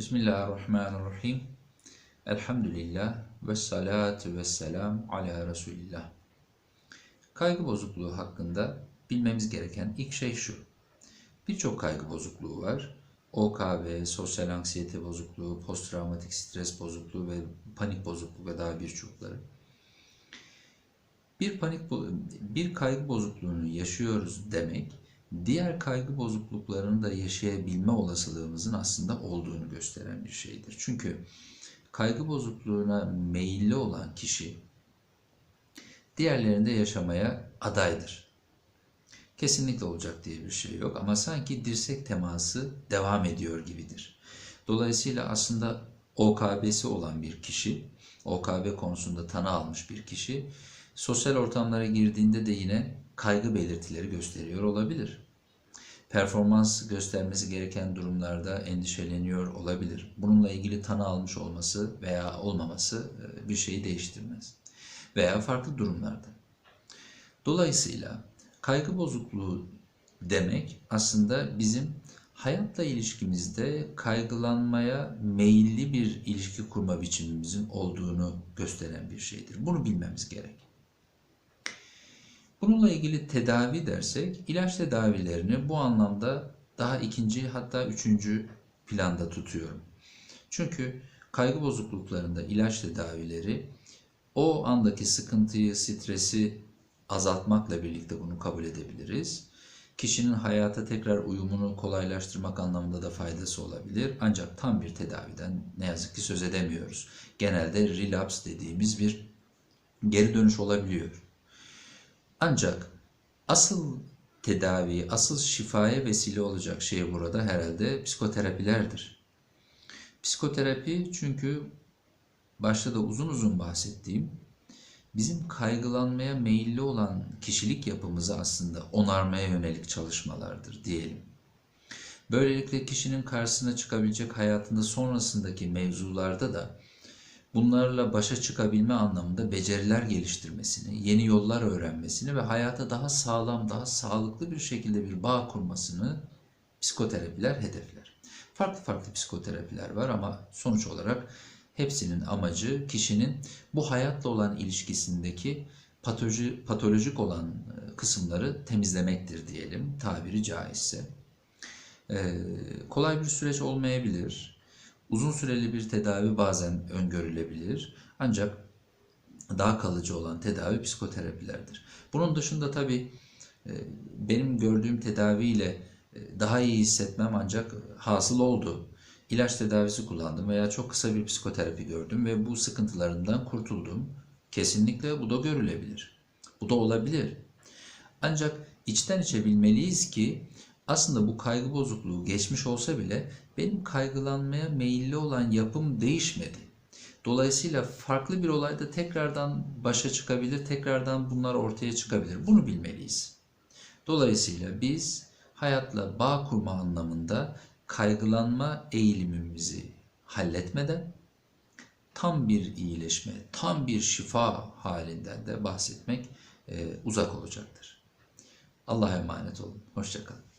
Bismillahirrahmanirrahim. Elhamdülillah ve salatu ve selam ala Resulillah. Kaygı bozukluğu hakkında bilmemiz gereken ilk şey şu. Birçok kaygı bozukluğu var. OKB, sosyal anksiyete bozukluğu, posttraumatik stres bozukluğu ve panik bozukluğu ve daha birçokları. Bir panik bir kaygı bozukluğunu yaşıyoruz demek diğer kaygı bozukluklarını da yaşayabilme olasılığımızın aslında olduğunu gösteren bir şeydir. Çünkü kaygı bozukluğuna meyilli olan kişi diğerlerinde yaşamaya adaydır. Kesinlikle olacak diye bir şey yok ama sanki dirsek teması devam ediyor gibidir. Dolayısıyla aslında OKB'si olan bir kişi, OKB konusunda tanı almış bir kişi sosyal ortamlara girdiğinde de yine kaygı belirtileri gösteriyor olabilir. Performans göstermesi gereken durumlarda endişeleniyor olabilir. Bununla ilgili tanı almış olması veya olmaması e, bir şeyi değiştirmez. Veya farklı durumlarda. Dolayısıyla kaygı bozukluğu demek aslında bizim hayatla ilişkimizde kaygılanmaya meyilli bir ilişki kurma biçimimizin olduğunu gösteren bir şeydir. Bunu bilmemiz gerek. Bununla ilgili tedavi dersek ilaç tedavilerini bu anlamda daha ikinci hatta üçüncü planda tutuyorum. Çünkü kaygı bozukluklarında ilaç tedavileri o andaki sıkıntıyı, stresi azaltmakla birlikte bunu kabul edebiliriz. Kişinin hayata tekrar uyumunu kolaylaştırmak anlamında da faydası olabilir. Ancak tam bir tedaviden ne yazık ki söz edemiyoruz. Genelde relapse dediğimiz bir geri dönüş olabiliyor. Ancak asıl tedavi, asıl şifaya vesile olacak şey burada herhalde psikoterapilerdir. Psikoterapi çünkü başta da uzun uzun bahsettiğim bizim kaygılanmaya meyilli olan kişilik yapımızı aslında onarmaya yönelik çalışmalardır diyelim. Böylelikle kişinin karşısına çıkabilecek hayatında sonrasındaki mevzularda da bunlarla başa çıkabilme anlamında beceriler geliştirmesini, yeni yollar öğrenmesini ve hayata daha sağlam, daha sağlıklı bir şekilde bir bağ kurmasını psikoterapiler hedefler. Farklı farklı psikoterapiler var ama sonuç olarak hepsinin amacı kişinin bu hayatla olan ilişkisindeki patoloji, patolojik olan e, kısımları temizlemektir diyelim tabiri caizse. Ee, kolay bir süreç olmayabilir Uzun süreli bir tedavi bazen öngörülebilir. Ancak daha kalıcı olan tedavi psikoterapilerdir. Bunun dışında tabii e, benim gördüğüm tedaviyle e, daha iyi hissetmem ancak hasıl oldu. İlaç tedavisi kullandım veya çok kısa bir psikoterapi gördüm ve bu sıkıntılarından kurtuldum. Kesinlikle bu da görülebilir. Bu da olabilir. Ancak içten içe bilmeliyiz ki aslında bu kaygı bozukluğu geçmiş olsa bile benim kaygılanmaya meyilli olan yapım değişmedi. Dolayısıyla farklı bir olayda tekrardan başa çıkabilir, tekrardan bunlar ortaya çıkabilir. Bunu bilmeliyiz. Dolayısıyla biz hayatla bağ kurma anlamında kaygılanma eğilimimizi halletmeden tam bir iyileşme, tam bir şifa halinden de bahsetmek e, uzak olacaktır. Allah'a emanet olun. Hoşçakalın.